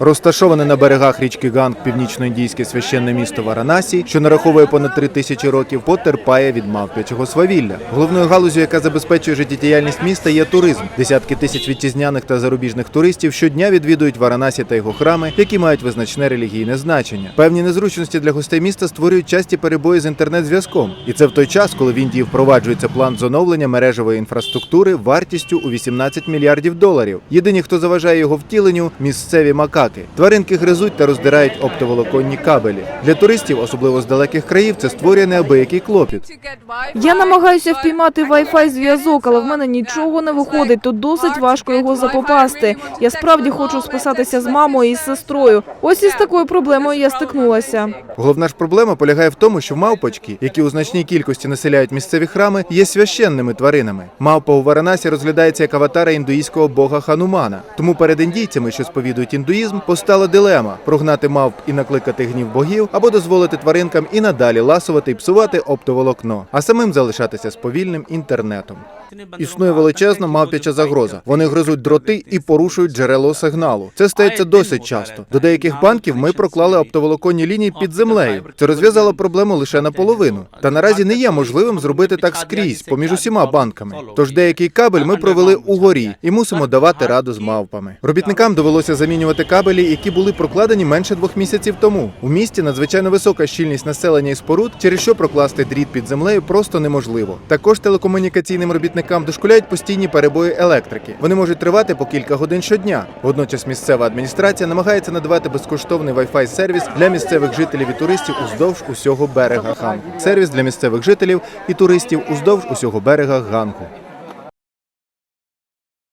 Розташоване на берегах річки Ганг північно-індійське священне місто Варанасі, що нараховує понад три тисячі років, потерпає від мавп'ячого свавілля. Головною галузю, яка забезпечує життєдіяльність міста, є туризм. Десятки тисяч вітчизняних та зарубіжних туристів щодня відвідують Варанасі та його храми, які мають визначне релігійне значення. Певні незручності для гостей міста створюють часті перебої з інтернет-зв'язком. І це в той час, коли в Індії впроваджується план з оновлення мережевої інфраструктури вартістю у 18 мільярдів доларів. Єдині, хто заважає його втілити, втіленню, місцеві макаки. Тваринки гризуть та роздирають оптоволоконні кабелі. Для туристів, особливо з далеких країв, це створює неабиякий клопіт. Я намагаюся впіймати Wi-Fi зв'язок, але в мене нічого не виходить. Тут досить важко його запопасти. Я справді хочу списатися з мамою і з сестрою. Ось із такою проблемою я стикнулася. Головна ж проблема полягає в тому, що мавпочки, які у значній кількості населяють місцеві храми, є священними тваринами. Мавпа у Варанасі розглядається як аватара індуїзького бога Ханумана. Тому перед індійцями, що сповідують індуїзм, постала дилема прогнати мавп і накликати гнів богів, або дозволити тваринкам і надалі ласувати і псувати оптоволокно, а самим залишатися з повільним інтернетом. Існує величезна мавпяча загроза. Вони гризуть дроти і порушують джерело сигналу. Це стається досить часто. До деяких банків ми проклали оптоволоконні лінії під землею. Це розв'язало проблему лише наполовину. Та наразі не є можливим зробити так скрізь поміж усіма банками. Тож деякий кабель ми провели угорі і мусимо давати раду з мавпами. Робітникам довелося замінювати кабелі, які були прокладені менше двох місяців тому. У місті надзвичайно висока щільність населення і споруд, через що прокласти дріт під землею просто неможливо. Також телекомунікаційним робітникам дошкуляють постійні перебої електрики. Вони можуть тривати по кілька годин щодня. Водночас місцева адміністрація намагається надавати безкоштовний Wi-Fi сервіс для місцевих жителів і туристів уздовж усього берега Гангу. Сервіс для місцевих жителів і туристів уздовж усього берега Гангу.